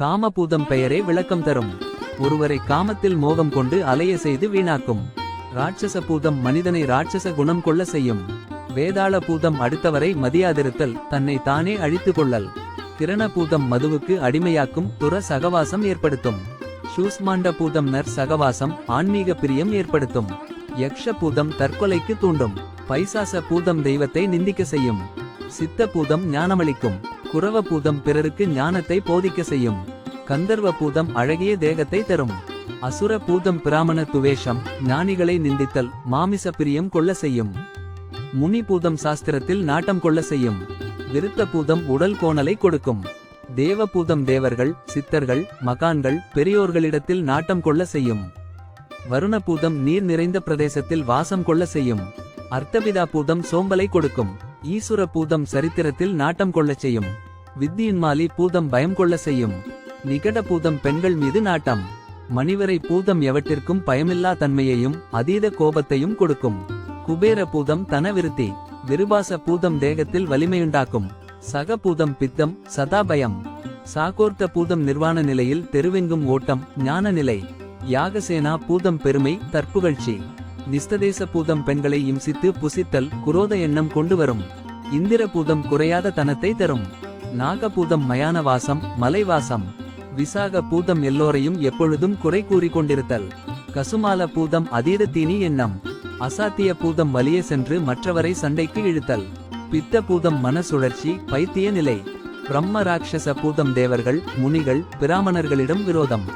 காமபூதம் பெயரே விளக்கம் தரும். ஒருவரை காமத்தில் மோகம் கொண்டு அலைய செய்து வீணாக்கும். ராட்சச பூதம் மனிதனை ராட்சச குணம் கொள்ள செய்யும். வேதாள பூதம் அடுத்தவரை மதியாதிருத்தல் தன்னை தானே அழித்து கொள்ளல். கிரண பூதம் மதுவுக்கு அடிமையாக்கும் துற சகவாசம் ஏற்படுத்தும். சூஸ்மாண்ட பூதம் நர் சகவாசம் ஆன்மீக பிரியம் ஏற்படுத்தும். யக்ஷ பூதம் தற்கொலைக்கு தூண்டும். பைசாச பூதம் தெய்வத்தை நிந்திக்க செய்யும். சித்த பூதம் ஞானமளிக்கும். குரவ பூதம் பிறருக்கு ஞானத்தை போதிக்க செய்யும். கந்தர்வ பூதம் அழகிய தேகத்தை தரும். அசுர பூதம் பிராமண துவேஷம் ஞானிகளை நிந்தித்தல் மாமிச பிரியம் கொள்ள செய்யும். முனி பூதம் சாஸ்திரத்தில் நாட்டம் கொள்ள செய்யும். விருத்த பூதம் உடல் கோணலை கொடுக்கும். தேவபூதம் தேவர்கள் சித்தர்கள் மகான்கள் பெரியோர்களிடத்தில் நாட்டம் கொள்ள செய்யும். வருணபூதம் நீர் நிறைந்த பிரதேசத்தில் வாசம் கொள்ள செய்யும். அர்த்தபிதா பூதம் சோம்பலை கொடுக்கும். ஈசுர பூதம் சரித்திரத்தில் நாட்டம் கொள்ளச் செய்யும். வித்தியின்மாலி பூதம் பயம் கொள்ள செய்யும். நிகட பூதம் பெண்கள் மீது நாட்டம். மணிவரை பூதம் எவற்றிற்கும் பயமில்லா தன்மையையும் அதீத கோபத்தையும் கொடுக்கும். குபேர பூதம் தனவிருத்தி விருபாச பூதம் தேகத்தில் வலிமையுண்டாக்கும். சக பூதம் பித்தம் சதாபயம் சாகோர்த்த பூதம் நிர்வாண நிலையில் தெருவெங்கும் ஓட்டம் ஞான நிலை. யாகசேனா பூதம் பெருமை தற்புகழ்ச்சி. நிஸ்ததேச பூதம் பெண்களை இம்சித்து புசித்தல் குரோத எண்ணம் கொண்டு வரும். இந்திர பூதம் குறையாத தனத்தை தரும். நாகபூதம் மயான வாசம் மலைவாசம். விசாக பூதம் எல்லோரையும் எப்பொழுதும் குறை கூறிக் கொண்டிருத்தல் கசுமால பூதம் அதீத தீனி எண்ணம். அசாத்திய பூதம் வலிய சென்று மற்றவரை சண்டைக்கு இழுத்தல். பித்த பூதம் மன சுழற்சி பைத்திய நிலை. பிரம்ம ராட்சச பூதம் தேவர்கள் முனிகள் பிராமணர்களிடம் விரோதம்.